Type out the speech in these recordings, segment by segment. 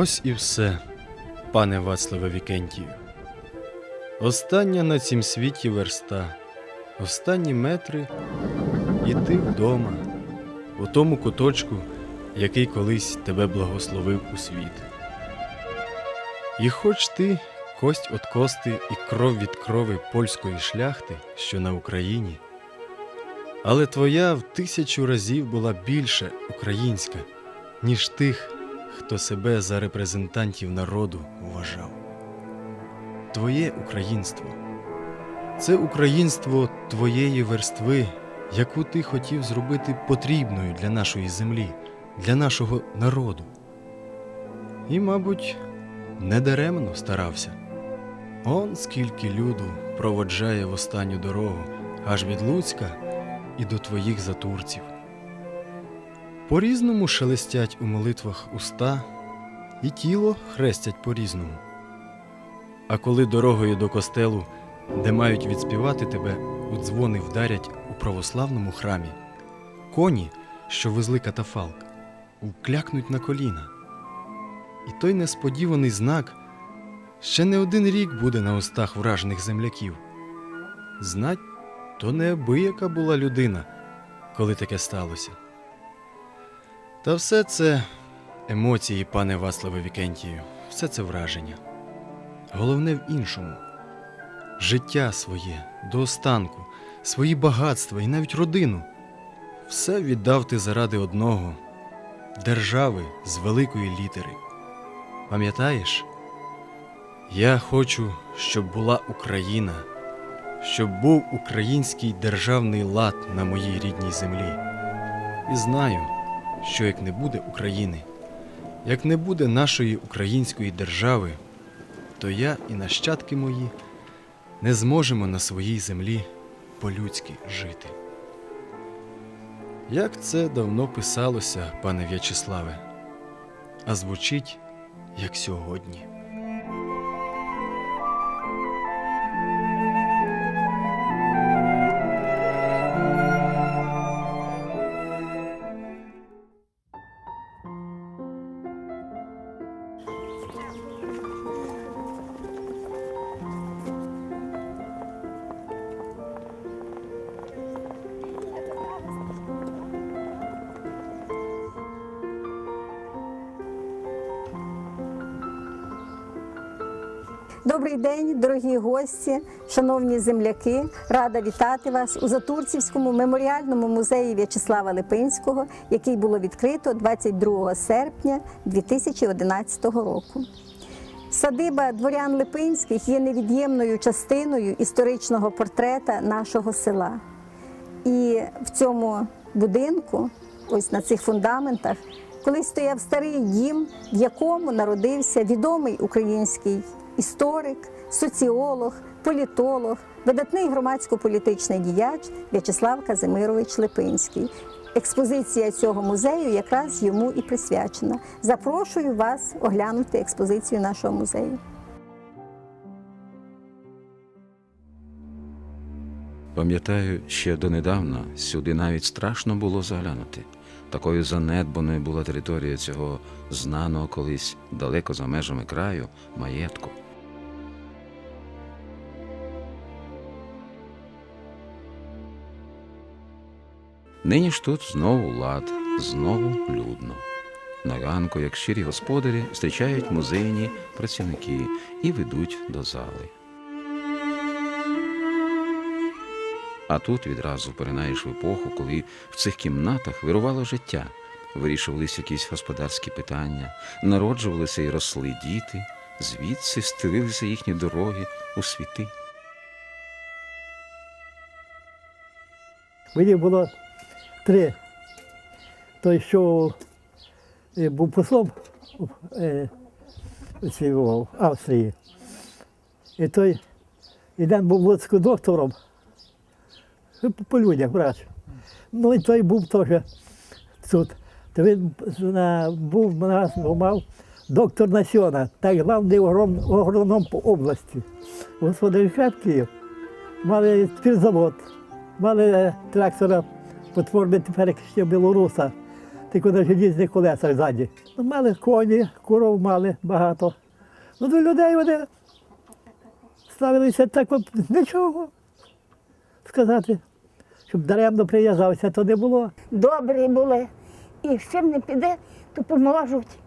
Ось і все, пане Вацлаве Вікентію. Остання на цім світі верста, останні метри, і ти вдома, у тому куточку, який колись тебе благословив у світ. І хоч ти кость від кости і кров від крови польської шляхти, що на Україні, але твоя в тисячу разів була більше українська, ніж тих, хто себе за репрезентантів народу вважав. Твоє українство це українство твоєї верстви, яку ти хотів зробити потрібною для нашої землі, для нашого народу. І, мабуть, недаремно старався. Он скільки люду проводжає в останню дорогу аж від Луцька і до твоїх затурців. По-різному шелестять у молитвах уста, і тіло хрестять по-різному. А коли дорогою до костелу, де мають відспівати тебе, у дзвони вдарять у православному храмі, коні, що везли катафалк, вклякнуть на коліна. І той несподіваний знак ще не один рік буде на устах вражених земляків. Знать, то неабияка була людина, коли таке сталося. Та все це емоції, пане Ваславе Вікентію, все це враження. Головне в іншому життя своє до останку, свої багатства і навіть родину. Все віддав ти заради одного держави з великої літери. Пам'ятаєш? Я хочу, щоб була Україна, щоб був український державний лад на моїй рідній землі. І знаю, що як не буде України, як не буде нашої української держави, то я і нащадки мої не зможемо на своїй землі по-людськи жити. Як це давно писалося, пане В'ячеславе, а звучить як сьогодні. Гості, шановні земляки. Рада вітати вас у Затурцівському меморіальному музеї В'ячеслава Липинського, який було відкрито 22 серпня 2011 року. Садиба дворян Липинських є невід'ємною частиною історичного портрета нашого села. І в цьому будинку, ось на цих фундаментах, колись стояв старий дім, в якому народився відомий український історик, соціолог, політолог, видатний громадсько-політичний діяч В'ячеслав Казимирович Липинський. Експозиція цього музею якраз йому і присвячена. Запрошую вас оглянути експозицію нашого музею. Пам'ятаю, ще донедавна сюди навіть страшно було заглянути. Такою занедбаною була територія цього знаного колись далеко за межами краю маєтку. Нині ж тут знову лад, знову людно. На ранку, як щирі господарі, зустрічають музейні працівники і ведуть до зали. А тут відразу поринаєш в епоху, коли в цих кімнатах вирувало життя, вирішувалися якісь господарські питання, народжувалися і росли діти, звідси стелилися їхні дороги у світи. Мені було три. Той, що е, був послом е, в Австрії. І той один був луцьким доктором. По- людях, врач. Ну і той був теж тут. То він був нас мав доктор Насьона, так главний агрон- агроном по області. Господи Київ. Мали спіртзавод, мали трактора потворний тепер ще білоруса. тільки на желізних колесах ззаді. Ну, мали коні, коров мали багато. Ну, до людей вони ставилися так, нічого сказати, щоб даремно приїжджався, то не було. добрі були. І з чим не піде, то поможуть.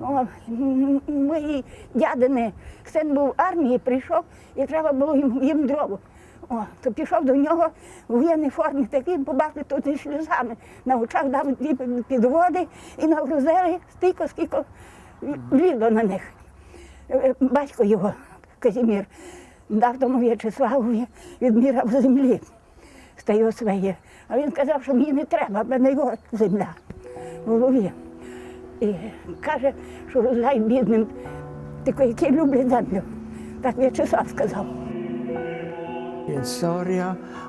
О, мої дядини, син був в армії, прийшов і треба було їм, їм дров. О, то пішов до нього в воєнній формі, такий побачив тут зі сльозами. На очах дав дві підводи і нагрузили стільки, скільки влізло на них. Е, Батько його, Казімір, дав тому В'ячеславові відміряв землі стає своє. А він казав, що мені не треба, в мене його земля в голові. І каже, що роздай бідним, тільки які люблять землю. Так В'ячеслав сказав.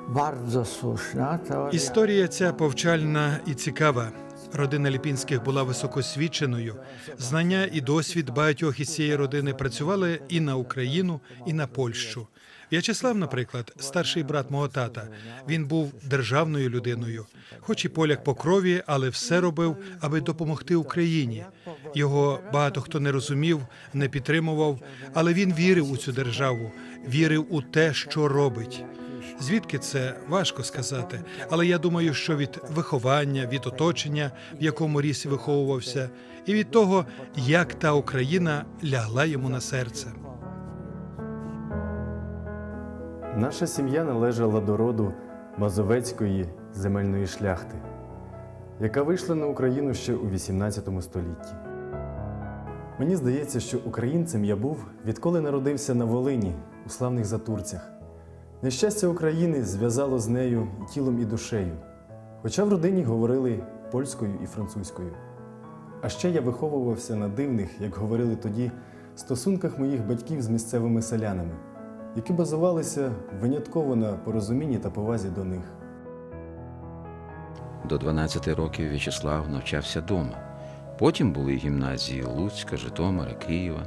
Bardzo słuszna. Teoria Історія ця повчальна і цікава. Родина Ліпінських була високосвідченою. Знання і досвід багатьох із цієї родини працювали і на Україну, і на Польщу. В'ячеслав, наприклад, старший брат мого тата. Він був державною людиною, хоч і поляк по крові, але все робив, аби допомогти Україні. Його багато хто не розумів, не підтримував, але він вірив у цю державу, вірив у те, що робить. Звідки це важко сказати, але я думаю, що від виховання, від оточення, в якому ріс виховувався, і від того, як та Україна лягла йому на серце. Наша сім'я належала до роду Мазовецької земельної шляхти, яка вийшла на Україну ще у XVIII столітті. Мені здається, що українцем я був, відколи народився на Волині у славних Затурцях. Нещастя України зв'язало з нею і тілом, і душею, хоча в родині говорили польською і французькою. А ще я виховувався на дивних, як говорили тоді, стосунках моїх батьків з місцевими селянами, які базувалися винятково на порозумінні та повазі до них. До 12 років В'ячеслав навчався дома. Потім були гімназії Луцька, Житомира, Києва.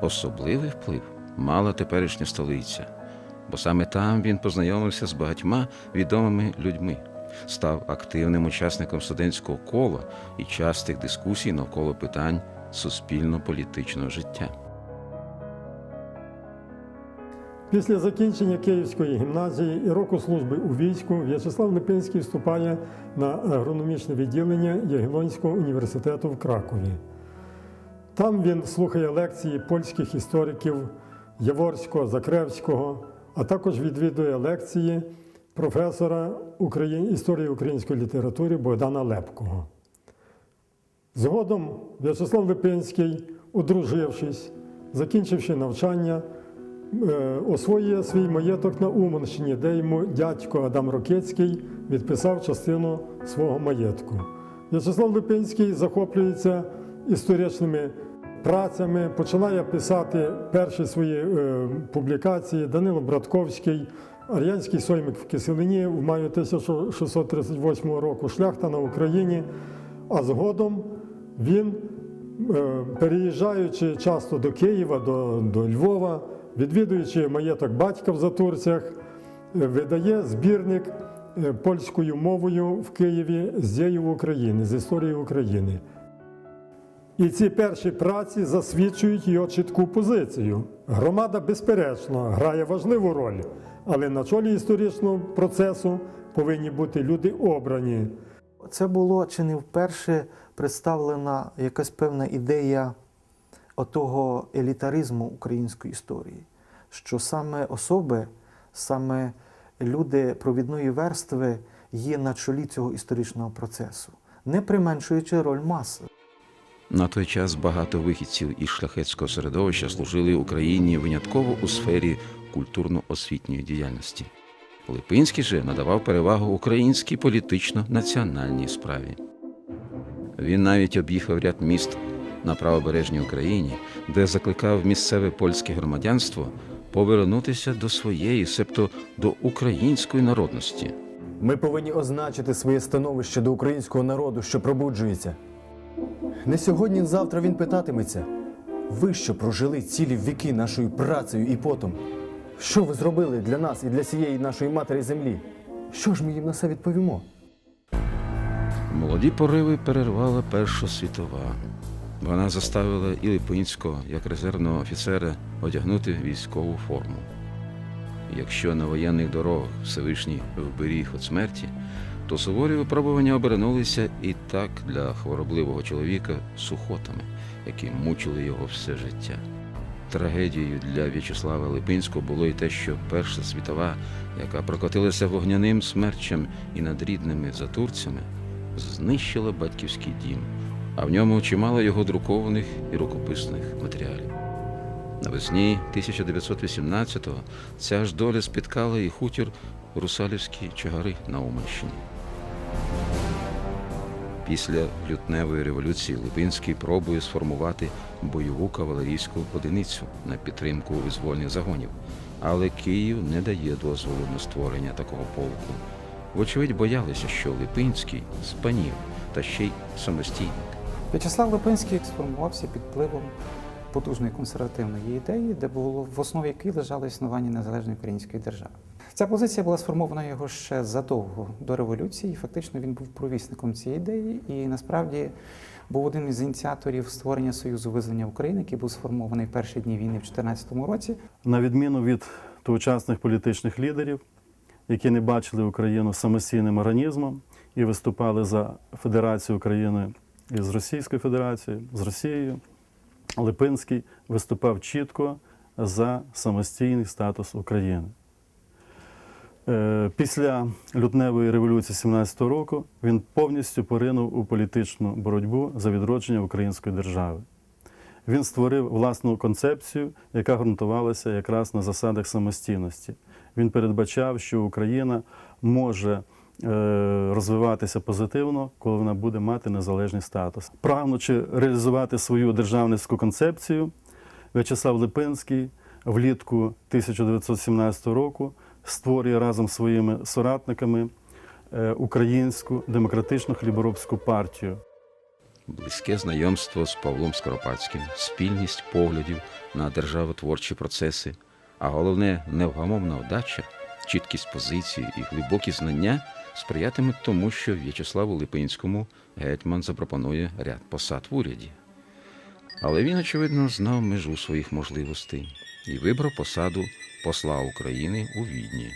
Особливий вплив мала теперішня столиця, бо саме там він познайомився з багатьма відомими людьми, став активним учасником студентського кола і частих дискусій навколо питань суспільно-політичного життя. Після закінчення Київської гімназії і року служби у війську В'ячеслав Липинський вступає на агрономічне відділення Ягелонського університету в Кракові. Там він слухає лекції польських істориків Яворського, Закревського, а також відвідує лекції професора історії української літератури Богдана Лепкого. Згодом В'ячеслав Липинський, одружившись, закінчивши навчання, е, освоює свій маєток на Уманщині, де йому дядько Адам Рокецький відписав частину свого маєтку. В'ячеслав Липинський захоплюється історичними працями, починає писати перші свої е, публікації Данило Братковський, Ар'янський соймик в Киселині в маю 1638 року, Шляхта на Україні. А згодом він, е, переїжджаючи часто до Києва, до, до Львова, відвідуючи маєток батька в Затурцях, е, видає збірник польською мовою в Києві з діїв України, з історії України. І ці перші праці засвідчують його чітку позицію. Громада, безперечно, грає важливу роль, але на чолі історичного процесу повинні бути люди обрані. Це було чи не вперше представлена якась певна ідея отого елітаризму української історії, що саме особи, саме люди провідної верстви є на чолі цього історичного процесу, не применшуючи роль маси. На той час багато вихідців із шляхетського середовища служили Україні винятково у сфері культурно-освітньої діяльності. Липинський же надавав перевагу українській політично-національній справі. Він навіть об'їхав ряд міст на правобережній Україні, де закликав місцеве польське громадянство повернутися до своєї, себто до української народності. Ми повинні означити своє становище до українського народу, що пробуджується. Не сьогодні, завтра він питатиметься. Ви, що прожили цілі віки нашою працею і потом. Що ви зробили для нас і для цієї нашої матері землі? Що ж ми їм на це відповімо? Молоді пориви перервала Перша світова. Вона заставила і Липинського, як резервного офіцера, одягнути військову форму. Якщо на воєнних дорогах Всевишній вберіг від смерті, то суворі випробування обернулися і так для хворобливого чоловіка сухотами, які мучили його все життя. Трагедією для В'ячеслава Липинського було й те, що Перша світова, яка прокотилася вогняним смерчем і над рідними затурцями, знищила батьківський дім, а в ньому чимало його друкованих і рукописних матеріалів. Навесні 1918-го ця ж доля спіткала і хутір Русалівські чагари на Уманщині. Після лютневої революції Липинський пробує сформувати бойову кавалерійську одиницю на підтримку визвольних загонів, але Київ не дає дозволу на створення такого полку. Вочевидь, боялися, що Липинський спанів та ще й самостійник. В'ячеслав Липинський сформувався під впливом потужної консервативної ідеї, де було в основі якої лежало існування незалежної української держави. Ця позиція була сформована його ще задовго до революції. Фактично він був провісником цієї ідеї і насправді був одним із ініціаторів створення Союзу визволення України, який був сформований в перші дні війни в 2014 році. на відміну від тогочасних політичних лідерів, які не бачили Україну самостійним організмом і виступали за Федерацію України із Російською Федерацією, з Росією, Липинський виступав чітко за самостійний статус України. Е, Після лютневої революції 17-го року він повністю поринув у політичну боротьбу за відродження української держави. Він створив власну концепцію, яка ґрунтувалася якраз на засадах самостійності. Він передбачав, що Україна може е, розвиватися позитивно, коли вона буде мати незалежний статус. Прагнучи реалізувати свою державницьку концепцію, В'ячеслав Липинський влітку 1917 року створює разом з своїми соратниками е, Українську демократичну хліборобську партію. Близьке знайомство з Павлом Скоропадським, спільність поглядів на державотворчі процеси, а головне невгамовна вдача, чіткість позиції і глибокі знання сприятимуть тому, що В'ячеславу Липинському гетьман запропонує ряд посад в уряді. Але він, очевидно, знав межу своїх можливостей і вибрав посаду посла України у Відні,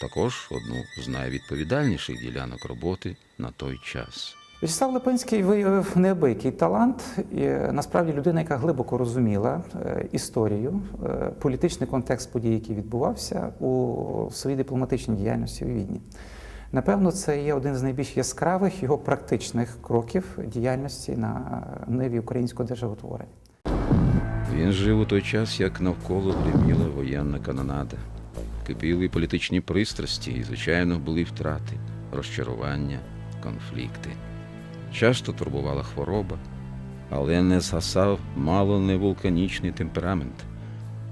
також одну з найвідповідальніших ділянок роботи на той час. В'ячеслав Липинський виявив неабиякий талант, і е, насправді людина, яка глибоко розуміла е, історію, е, політичний контекст подій, який відбувався у своїй дипломатичній діяльності у Відні. Напевно, це є один з найбільш яскравих його практичних кроків діяльності на ниві українського державотворення. Він жив у той час, як навколо гриміла воєнна канонада. Кипіли політичні пристрасті, і, звичайно, були втрати, розчарування, конфлікти. Часто турбувала хвороба, але не згасав мало не вулканічний темперамент.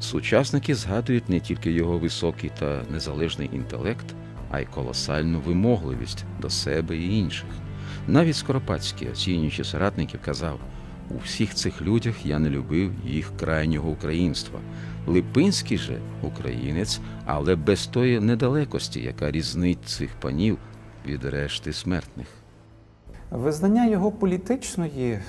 Сучасники згадують не тільки його високий та незалежний інтелект, а й колосальну вимогливість до себе і інших. Навіть Скоропадський, оцінюючи соратників, казав: у всіх цих людях я не любив їх крайнього українства. Липинський же українець, але без тої недалекості, яка різнить цих панів від решти смертних. Визнання його політичної е,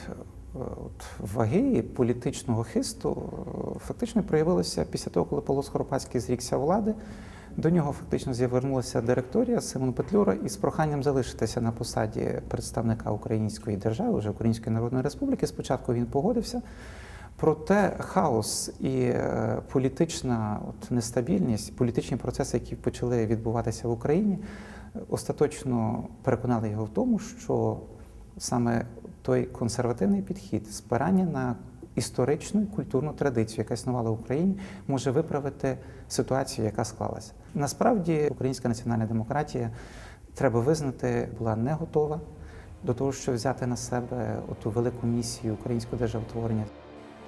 от, ваги, політичного хисту е, фактично проявилося після того, коли Павло Скоропадський зрікся влади. До нього фактично звернулася директорія Симон Петлюра із проханням залишитися на посаді представника Української держави, вже Української Народної Республіки. Спочатку він погодився. Проте хаос і е, політична от, нестабільність, політичні процеси, які почали відбуватися в Україні, остаточно переконали його в тому, що саме той консервативний підхід, спирання на історичну і культурну традицію, яка існувала в Україні, може виправити ситуацію, яка склалася. Насправді, українська національна демократія треба визнати, була не готова до того, щоб взяти на себе оту велику місію українського державотворення.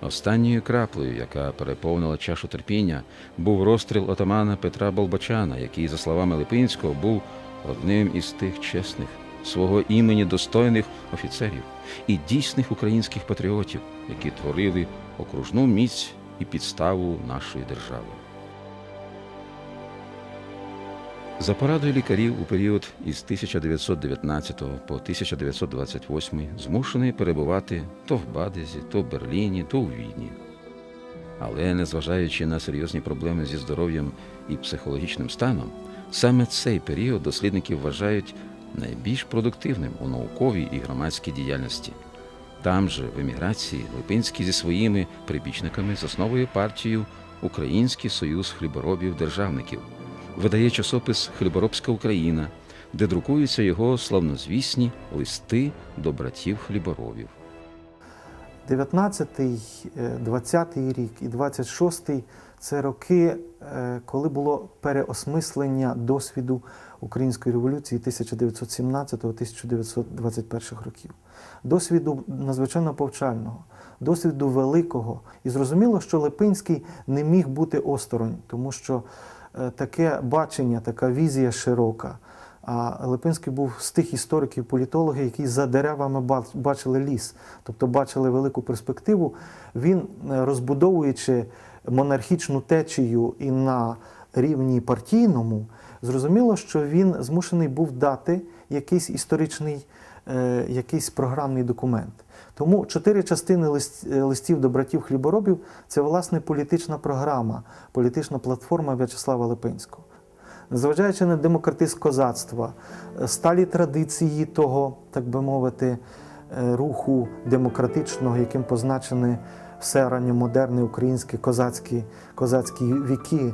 Останньою краплею, яка переповнила чашу терпіння, був розстріл отамана Петра Болбачана, який, за словами Липинського, був одним із тих чесних, свого імені достойних офіцерів і дійсних українських патріотів, які творили окружну міць і підставу нашої держави. За порадою лікарів у період із 1919 по 1928 змушений перебувати то в Бадезі, то в Берліні, то у Відні. Але незважаючи на серйозні проблеми зі здоров'ям і психологічним станом, саме цей період дослідники вважають найбільш продуктивним у науковій і громадській діяльності. Там же, в еміграції, Липинський зі своїми прибічниками засновує партію Український союз хліборобів-державників, видає часопис Хліборобська Україна, де друкуються його славнозвісні листи до братів хліборобів. 19-й, е, 20-й рік і 26-й це роки, е, коли було переосмислення досвіду Української революції 1917-1921 років. Досвіду надзвичайно повчального, досвіду великого. І зрозуміло, що Липинський не міг бути осторонь, тому що е, таке бачення, така візія широка. А Липинський був з тих істориків, політологів, які за деревами бачили ліс, тобто бачили велику перспективу. Він, е, розбудовуючи монархічну течію і на рівні партійному, зрозуміло, що він змушений був дати якийсь історичний, е, якийсь програмний документ. Тому чотири частини е, листів до братів хліборобів це власне політична програма, політична платформа В'ячеслава Липинського. Незважаючи на демократизм козацтва, е, сталі традиції того, так би мовити, е, руху демократичного, яким позначені все ранньомодерні українські козацькі, козацькі віки,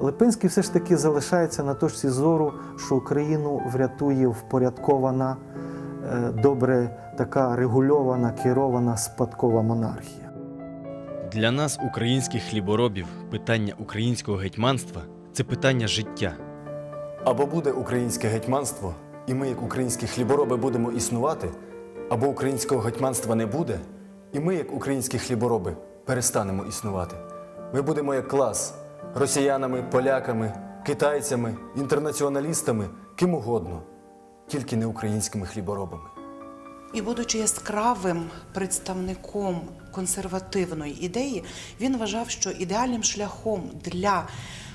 Липинський все ж таки залишається на точці зору, що Україну врятує впорядкована, е, добре така регульована, керована спадкова монархія. Для нас, українських хліборобів, питання українського гетьманства це питання життя. Або буде українське гетьманство, і ми, як українські хлібороби, будемо існувати, або українського гетьманства не буде, і ми, як українські хлібороби, перестанемо існувати. Ми будемо як клас росіянами, поляками, китайцями, інтернаціоналістами, ким угодно, тільки не українськими хліборобами. І будучи яскравим представником консервативної ідеї, він вважав, що ідеальним шляхом для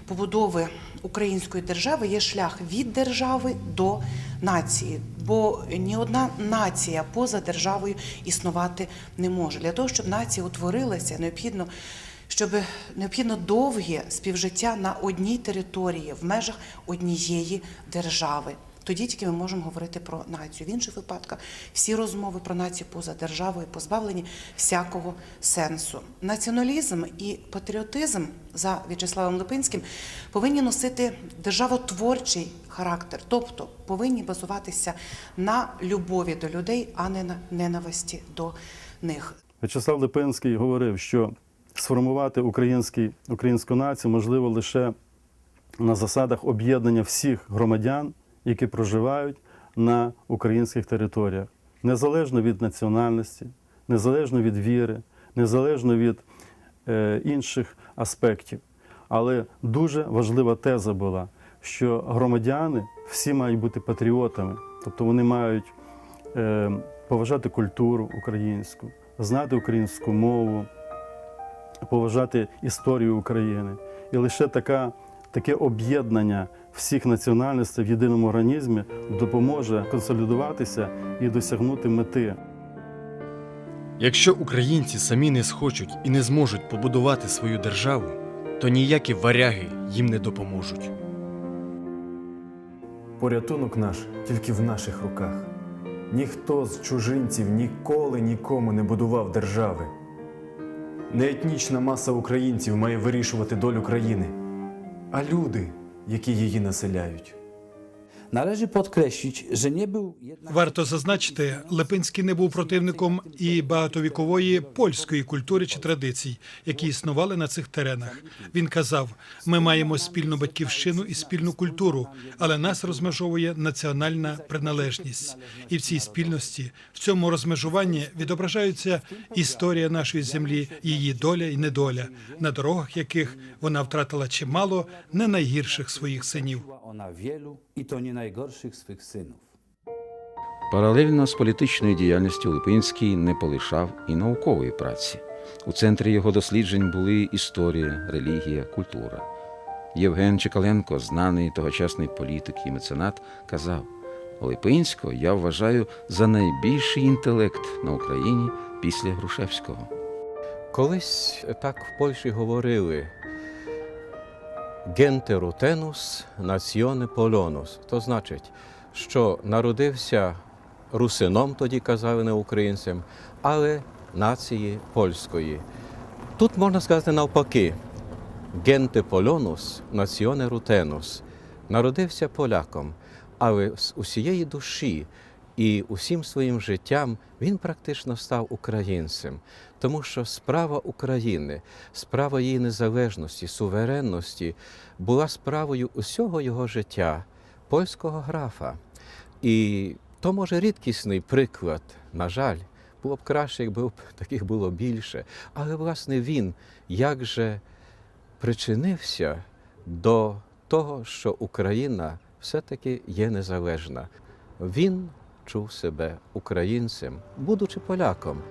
побудови української держави є шлях від держави до нації. Бо ні одна нація поза державою існувати не може. Для того, щоб нація утворилася, необхідно щоб необхідно довге співжиття на одній території в межах однієї держави. Тоді тільки ми можемо говорити про націю. В інших випадках всі розмови про націю поза державою позбавлені всякого сенсу. Націоналізм і патріотизм за В'ячеславом Липинським повинні носити державотворчий характер, тобто повинні базуватися на любові до людей, а не на ненависті до них. В'ячеслав Липинський говорив, що сформувати українську націю можливо лише на засадах об'єднання всіх громадян, які проживають на українських територіях, незалежно від національності, незалежно від віри, незалежно від е, інших аспектів. Але дуже важлива теза була, що громадяни всі мають бути патріотами, тобто вони мають е, поважати культуру українську, знати українську мову, поважати історію України. І лише така, таке об'єднання всіх національностей в єдиному організмі допоможе консолідуватися і досягнути мети. Якщо українці самі не схочуть і не зможуть побудувати свою державу, то ніякі варяги їм не допоможуть. Порятунок наш тільки в наших руках. Ніхто з чужинців ніколи нікому не будував держави. Не етнічна маса українців має вирішувати долю країни, а люди, які її населяють. Варто зазначити, Липинський не був противником і багатовікової польської культури чи традицій, які існували на цих теренах. Він казав: ми маємо спільну батьківщину і спільну культуру, але нас розмежовує національна приналежність. І в цій спільності, в цьому розмежуванні відображаються історія нашої землі, її доля і недоля, на дорогах яких вона втратила чимало не найгірших своїх синів. Najgorszych swych synów. Паралельно з політичною діяльністю Липинський не полишав і наукової праці. У центрі його досліджень були історія, релігія, культура. Євген Чекаленко, знаний тогочасний політик і меценат, казав: Липинського я вважаю за найбільший інтелект на Україні після Грушевського. Колись так в Польщі говорили «Gente rutenus, nazione polonus». То значить, що народився русином, тоді казали не українцям, але нації польської. Тут можна сказати навпаки: «Gente polonus, nazione rutenus». Народився поляком, але з усієї душі і усім своїм життям він практично став українцем, тому що справа України, справа її незалежності, суверенності була справою усього його життя, польського графа. І то може рідкісний приклад, на жаль, було б краще, якби таких було більше. Але власне він як же причинився до того, що Україна все-таки є незалежна. Він чув себе українцем, будучи поляком.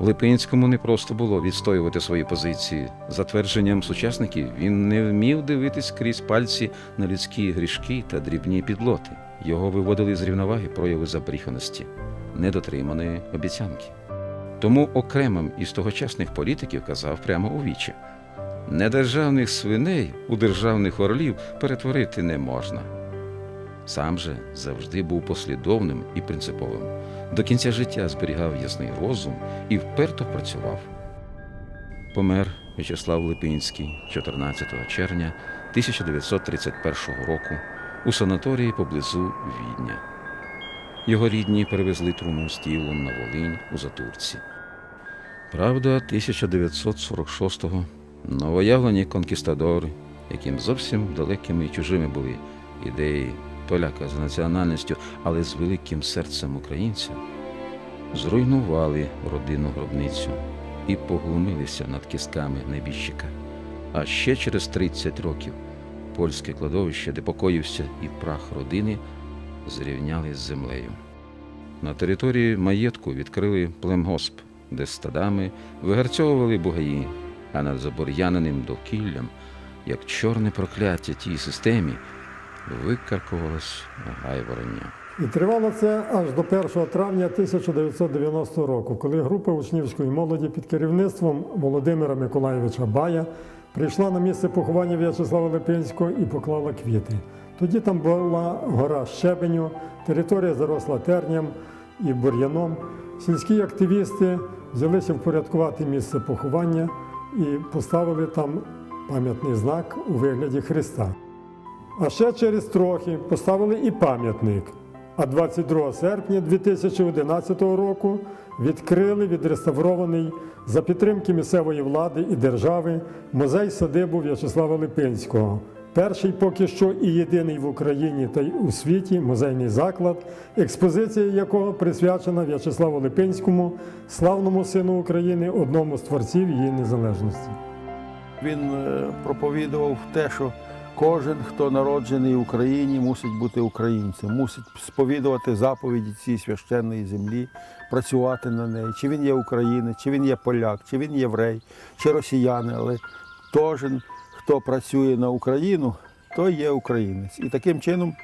Липинському не просто було відстоювати свої позиції. За твердженням сучасників, він не вмів дивитись крізь пальці на людські грішки та дрібні підлоти. Його виводили з рівноваги прояви забріханості, недотриманої обіцянки. Тому окремим із тогочасних політиків казав прямо у вічі: недержавних свиней у державних орлів перетворити не можна. Сам же завжди був послідовним і принциповим. До кінця життя зберігав ясний розум і вперто працював. Помер В'ячеслав Липинський 14 червня 1931 року у санаторії поблизу Відня. Його рідні перевезли труну з тілом на Волинь у Затурці. Правда, 1946-го новоявлені конкістадори, яким зовсім далекими і чужими були ідеї поляка за національністю, але з великим серцем українця, зруйнували родинну гробницю і поглумилися над кістками небіжчика. А ще через 30 років польське кладовище, де покоївся і прах родини, зрівняли з землею. На території маєтку відкрили племгосп, де стадами вигарцьовували бугаї, а над забур'яненим довкіллям, як чорне прокляття тій системі, викаркувалось гайворення. І тривало це аж до 1 травня 1990 року, коли група учнівської молоді під керівництвом Володимира Миколаєвича Бая прийшла на місце поховання В'ячеслава Липинського і поклала квіти. Тоді там була гора щебеню, територія заросла терням і бур'яном. Сільські активісти взялися впорядкувати місце поховання і поставили там пам'ятний знак у вигляді Христа. А ще через трохи поставили і пам'ятник. А 22 серпня 2011 року відкрили відреставрований за підтримки місцевої влади і держави музей садибу В'ячеслава Липинського. Перший поки що і єдиний в Україні та й у світі музейний заклад, експозиція якого присвячена В'ячеславу Липинському, славному сину України, одному з творців її незалежності. Він е, проповідував те, що кожен, хто народжений в Україні, мусить бути українцем, мусить сповідувати заповіді цієї священної землі, працювати на неї. Чи він є українець, чи він є поляк, чи він єврей, чи росіяни, але кожен, хто працює на Україну, той є українець. І таким чином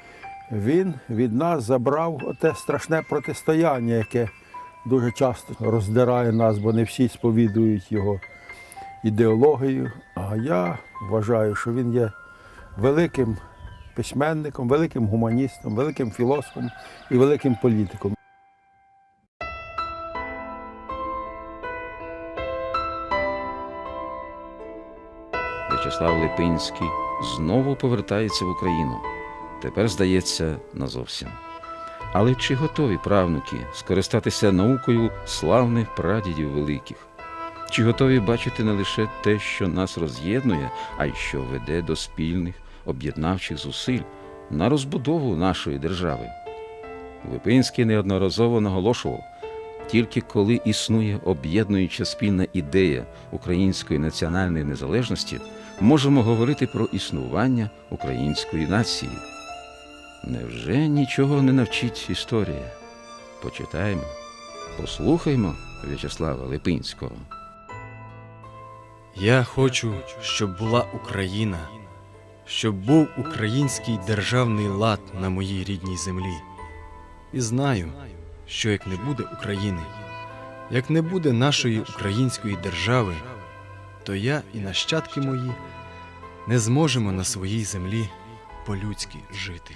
він від нас забрав те страшне протистояння, яке дуже часто роздирає нас, бо не всі сповідують його ідеологію. А я вважаю, що він є великим письменником, великим гуманістом, великим філософом і великим політиком. В'ячеслав Липинський знову повертається в Україну. Тепер, здається, назовсім. Але чи готові правнуки скористатися наукою славних прадідів великих? Чи готові бачити не лише те, що нас роз'єднує, а й що веде до спільних об'єднавчих зусиль на розбудову нашої держави? Липинський неодноразово наголошував, тільки коли існує об'єднуюча спільна ідея української національної незалежності, можемо говорити про існування української нації. Невже нічого не навчить історія? Почитаємо, послухаймо В'ячеслава Липинського. Я хочу, щоб була Україна, щоб був український державний лад на моїй рідній землі. І знаю, що як не буде України, як не буде нашої української держави, то я і нащадки мої не зможемо на своїй землі по-людськи жити.